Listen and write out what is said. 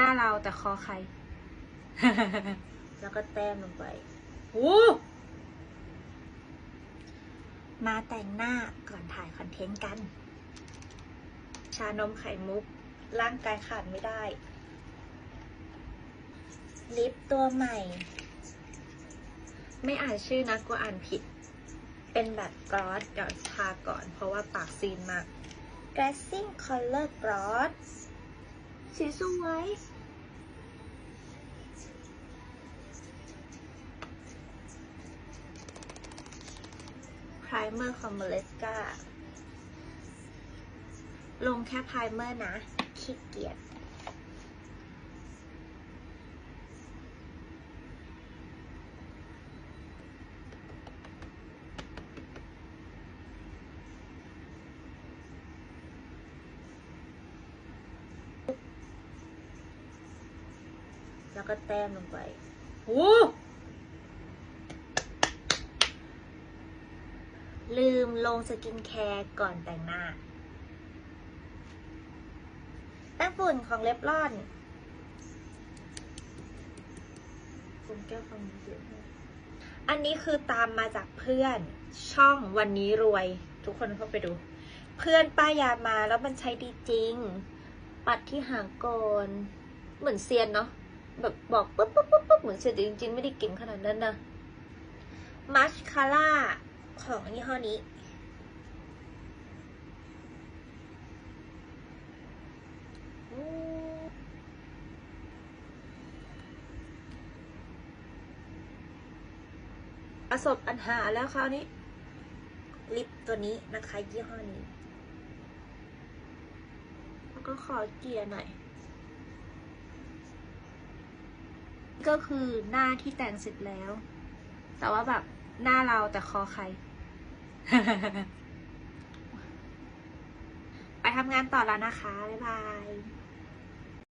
หน้าเราแต่คอใคร แล้วก็แต้มลงไปโอ้มาแต่งหน้าก่อนถ่ายคอนเทนต์กัน ชานมไข่มุก ร่างกายขาดไม่ได้ ลิปตัวใหม่ ไม่อ่านชื่อนะกลัวอ่านผิด เป็นแบบกรอสเดี๋ยวทาก่อนเพราะว่าปากซีนมาก Dressing Color Gloss สีสวยไพรเมอร์ของเมเลสกาลงแค่ไพรเมอร์นะขี้เกียจ แล้วก็แต้มลงไปโอ้ลืมลงสกินแคร์ก่อนแต่งหน้าแป้งฝุ่นของเล็บลอนคุณแก้วความเยอะมากอันนี้คือตามมาจากเพื่อนช่องวันนี้รวย ทุกคนเข้าไปดู เพื่อนป้ายยามาแล้วมันใช้ดีจริง ปัดที่หางโกน เหมือนเซียนเนาะ แบบบอกปุ๊บปุ๊บปุ๊บปุ๊บเหมือนเซียนแต่จริงๆ ไม่ได้เก่งขนาดนั้นนะมัสคาร่าของยี่ห้อนี้ ประสบปัญหาแล้วคราวนี้ ลิปตัวนี้นะคะ ยี่ห้อนี้ แล้วก็ขอเกียร์หน่อย ก็คือหน้าที่แต่งเสร็จแล้ว แต่ว่าแบบหน้าเราแต่คอใคร ไปทำงานต่อแล้วนะคะ บ๊ายบาย